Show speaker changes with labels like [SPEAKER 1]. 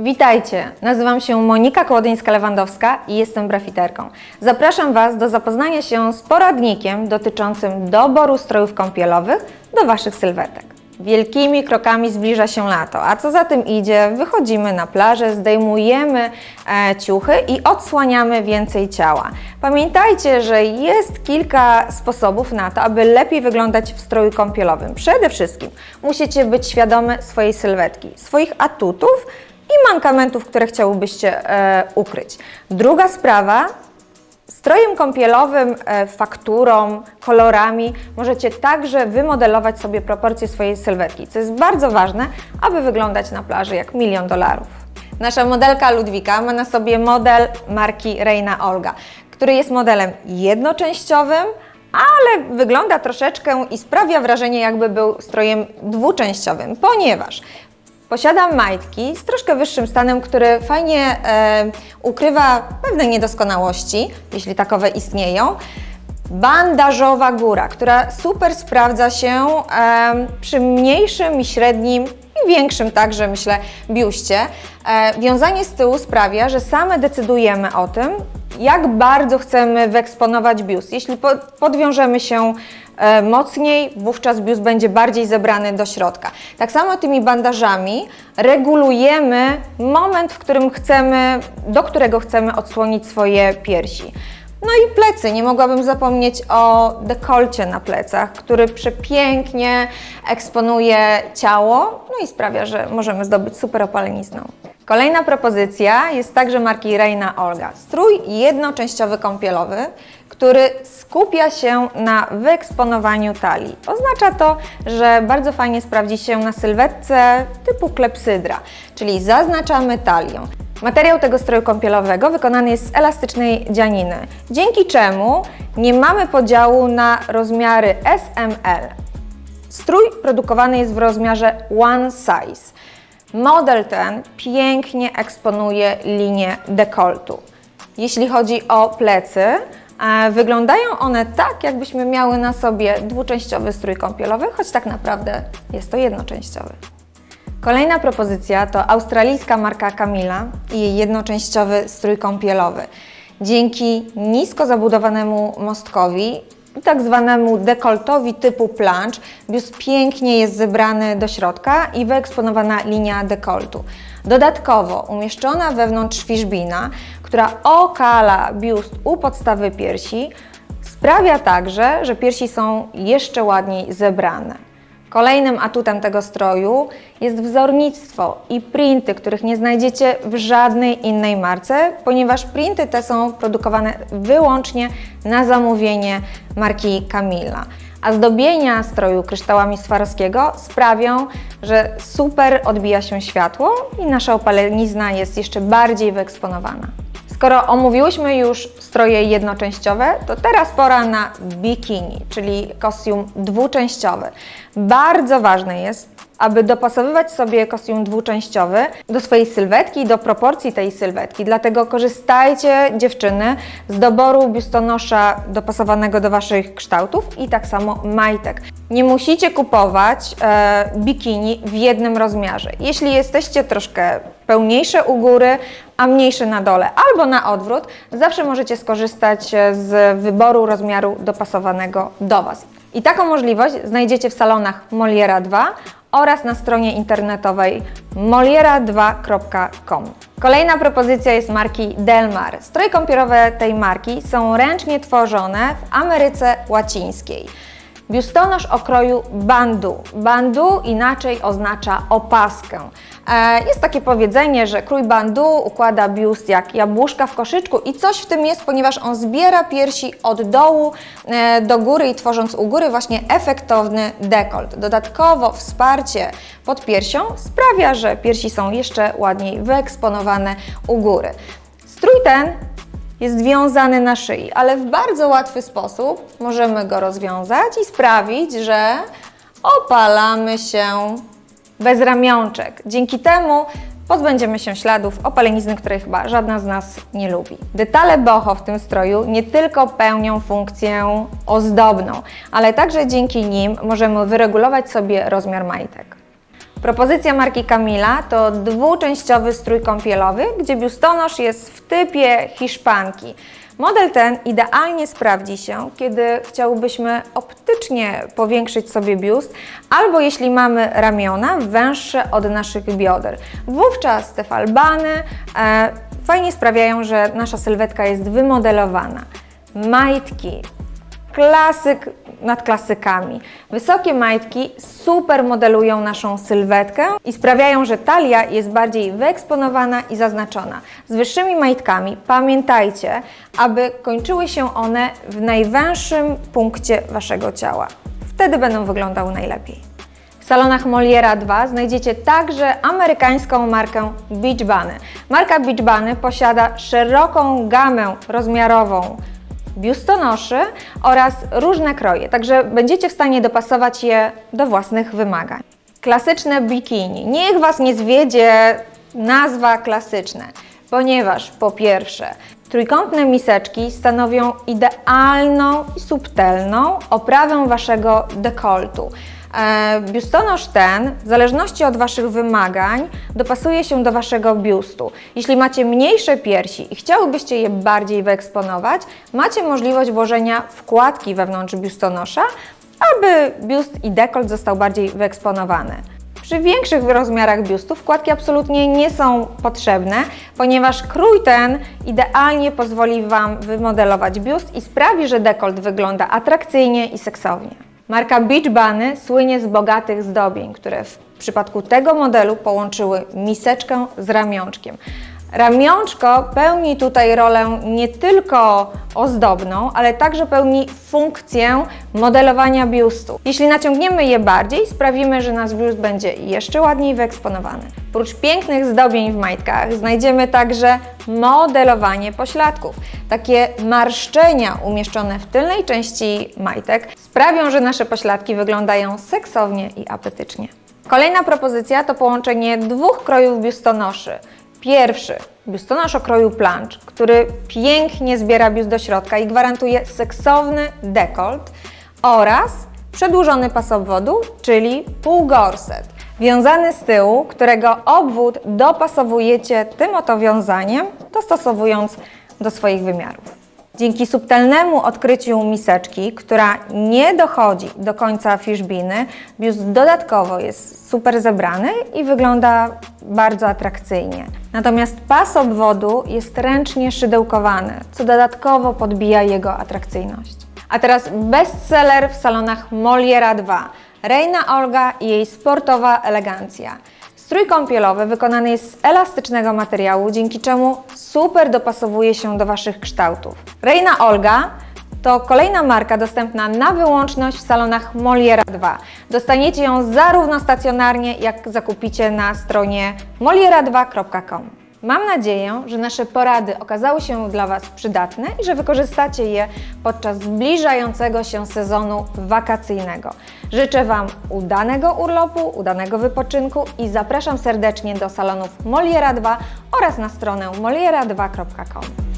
[SPEAKER 1] Witajcie, nazywam się Monika Kołodyńska-Lewandowska i jestem brafiterką. Zapraszam Was do zapoznania się z poradnikiem dotyczącym doboru strojów kąpielowych do Waszych sylwetek. Wielkimi krokami zbliża się lato, a co za tym idzie, wychodzimy na plażę, zdejmujemy e, ciuchy i odsłaniamy więcej ciała. Pamiętajcie, że jest kilka sposobów na to, aby lepiej wyglądać w stroju kąpielowym. Przede wszystkim musicie być świadomi swojej sylwetki, swoich atutów, i mankamentów, które chciałybyście e, ukryć. Druga sprawa, strojem kąpielowym, e, fakturą, kolorami możecie także wymodelować sobie proporcje swojej sylwetki, co jest bardzo ważne, aby wyglądać na plaży jak milion dolarów. Nasza modelka Ludwika ma na sobie model marki Reina Olga, który jest modelem jednoczęściowym, ale wygląda troszeczkę i sprawia wrażenie, jakby był strojem dwuczęściowym, ponieważ Posiadam majtki z troszkę wyższym stanem, który fajnie e, ukrywa pewne niedoskonałości, jeśli takowe istnieją. Bandażowa góra, która super sprawdza się e, przy mniejszym i średnim i większym także, myślę, biuście. E, wiązanie z tyłu sprawia, że same decydujemy o tym, jak bardzo chcemy wyeksponować biust. Jeśli po, podwiążemy się e, mocniej, wówczas biust będzie bardziej zebrany do środka. Tak samo tymi bandażami regulujemy moment, w którym chcemy, do którego chcemy odsłonić swoje piersi. No i plecy. Nie mogłabym zapomnieć o dekolcie na plecach, który przepięknie eksponuje ciało, no i sprawia, że możemy zdobyć super opalenizną. Kolejna propozycja jest także marki Reina Olga. Strój jednoczęściowy kąpielowy, który skupia się na wyeksponowaniu talii. Oznacza to, że bardzo fajnie sprawdzi się na sylwetce typu klepsydra, czyli zaznaczamy talię. Materiał tego stroju kąpielowego wykonany jest z elastycznej dzianiny, dzięki czemu nie mamy podziału na rozmiary SML. Strój produkowany jest w rozmiarze one size. Model ten pięknie eksponuje linię dekoltu. Jeśli chodzi o plecy, e, wyglądają one tak, jakbyśmy miały na sobie dwuczęściowy strój kąpielowy, choć tak naprawdę jest to jednoczęściowy. Kolejna propozycja to australijska marka Camila i jej jednoczęściowy strój kąpielowy. Dzięki nisko zabudowanemu mostkowi tak zwanemu dekoltowi typu planche, biust pięknie jest zebrany do środka i wyeksponowana linia dekoltu. Dodatkowo umieszczona wewnątrz fiszbina, która okala biust u podstawy piersi, sprawia także, że piersi są jeszcze ładniej zebrane. Kolejnym atutem tego stroju jest wzornictwo i printy, których nie znajdziecie w żadnej innej marce, ponieważ printy te są produkowane wyłącznie na zamówienie marki Camilla. A zdobienia stroju kryształami Swarowskiego sprawią, że super odbija się światło i nasza opalenizna jest jeszcze bardziej wyeksponowana. Skoro omówiłyśmy już stroje jednoczęściowe, to teraz pora na bikini, czyli kostium dwuczęściowy. Bardzo ważne jest, aby dopasowywać sobie kostium dwuczęściowy do swojej sylwetki i do proporcji tej sylwetki. Dlatego korzystajcie, dziewczyny, z doboru biustonosza dopasowanego do Waszych kształtów i tak samo majtek. Nie musicie kupować e, bikini w jednym rozmiarze. Jeśli jesteście troszkę pełniejsze u góry, a mniejsze na dole, albo na odwrót, zawsze możecie skorzystać e, z wyboru rozmiaru dopasowanego do Was. I taką możliwość znajdziecie w salonach Moliera 2 oraz na stronie internetowej moliera2.com. Kolejna propozycja jest marki Delmar. Stroje kąpielowe tej marki są ręcznie tworzone w Ameryce Łacińskiej. Biustonosz o kroju bandu. Bandu inaczej oznacza opaskę. E, Jest takie powiedzenie, że krój bandu układa biust jak jabłuszka w koszyczku i coś w tym jest, ponieważ on zbiera piersi od dołu e, do góry i tworząc u góry właśnie efektowny dekolt. Dodatkowo wsparcie pod piersią sprawia, że piersi są jeszcze ładniej wyeksponowane u góry. Strój ten jest wiązany na szyi, ale w bardzo łatwy sposób możemy go rozwiązać i sprawić, że opalamy się bez ramionczek. Dzięki temu pozbędziemy się śladów opalenizny, której chyba żadna z nas nie lubi. Detale boho w tym stroju nie tylko pełnią funkcję ozdobną, ale także dzięki nim możemy wyregulować sobie rozmiar majtek. Propozycja marki Camila to dwuczęściowy strój kąpielowy, gdzie biustonosz jest w typie Hiszpanki. Model ten idealnie sprawdzi się, kiedy chciałbyśmy optycznie powiększyć sobie biust, albo jeśli mamy ramiona węższe od naszych bioder. Wówczas te falbany e, fajnie sprawiają, że nasza sylwetka jest wymodelowana. Majtki, klasyk nad klasykami. Wysokie majtki super modelują naszą sylwetkę i sprawiają, że talia jest bardziej wyeksponowana i zaznaczona. Z wyższymi majtkami pamiętajcie, aby kończyły się one w najwęższym punkcie Waszego ciała. Wtedy będą wyglądały najlepiej. W salonach Moliera 2 znajdziecie także amerykańską markę Beach Bunny. Marka Beach Bunny posiada szeroką gamę rozmiarową biustonoszy oraz różne kroje, także będziecie w stanie dopasować je do własnych wymagań. Klasyczne bikini. Niech Was nie zwiedzie nazwa klasyczne, ponieważ po pierwsze, trójkątne miseczki stanowią idealną i subtelną oprawę Waszego dekoltu. E, Biustonosz ten, w zależności od Waszych wymagań, dopasuje się do Waszego biustu. Jeśli macie mniejsze piersi i chciałybyście je bardziej wyeksponować, macie możliwość włożenia wkładki wewnątrz biustonosza, aby biust i dekolt został bardziej wyeksponowany. Przy większych rozmiarach biustu wkładki absolutnie nie są potrzebne, ponieważ krój ten idealnie pozwoli Wam wymodelować biust i sprawi, że dekolt wygląda atrakcyjnie i seksownie. Marka Beach Bunny słynie z bogatych zdobień, które w przypadku tego modelu połączyły miseczkę z ramionczkiem. Ramionczko pełni tutaj rolę nie tylko ozdobną, ale także pełni funkcję modelowania biustu. Jeśli naciągniemy je bardziej, sprawimy, że nasz biust będzie jeszcze ładniej wyeksponowany. Prócz pięknych zdobień w majtkach znajdziemy także modelowanie pośladków. Takie marszczenia umieszczone w tylnej części majtek sprawią, że nasze pośladki wyglądają seksownie i apetycznie. Kolejna propozycja to połączenie dwóch krojów biustonoszy. Pierwszy, biustonosz o kroju plancz, który pięknie zbiera biust do środka i gwarantuje seksowny dekolt oraz przedłużony pas obwodu, czyli półgorset, wiązany z tyłu, którego obwód dopasowujecie tym oto wiązaniem, dostosowując do swoich wymiarów. Dzięki subtelnemu odkryciu miseczki, która nie dochodzi do końca fiszbiny, biust dodatkowo jest super zebrany i wygląda bardzo atrakcyjnie. Natomiast pas obwodu jest ręcznie szydełkowany, co dodatkowo podbija jego atrakcyjność. A teraz bestseller w salonach Moliera 2. Reina Olga i jej sportowa elegancja. Strój kąpielowy wykonany jest z elastycznego materiału, dzięki czemu super dopasowuje się do Waszych kształtów. Reina Olga to kolejna marka dostępna na wyłączność w salonach Moliera 2. Dostaniecie ją zarówno stacjonarnie, jak zakupicie na stronie moliera2.com. Mam nadzieję, że nasze porady okazały się dla Was przydatne i że wykorzystacie je podczas zbliżającego się sezonu wakacyjnego. Życzę Wam udanego urlopu, udanego wypoczynku i zapraszam serdecznie do salonów Moliera 2 oraz na stronę moliera2.com.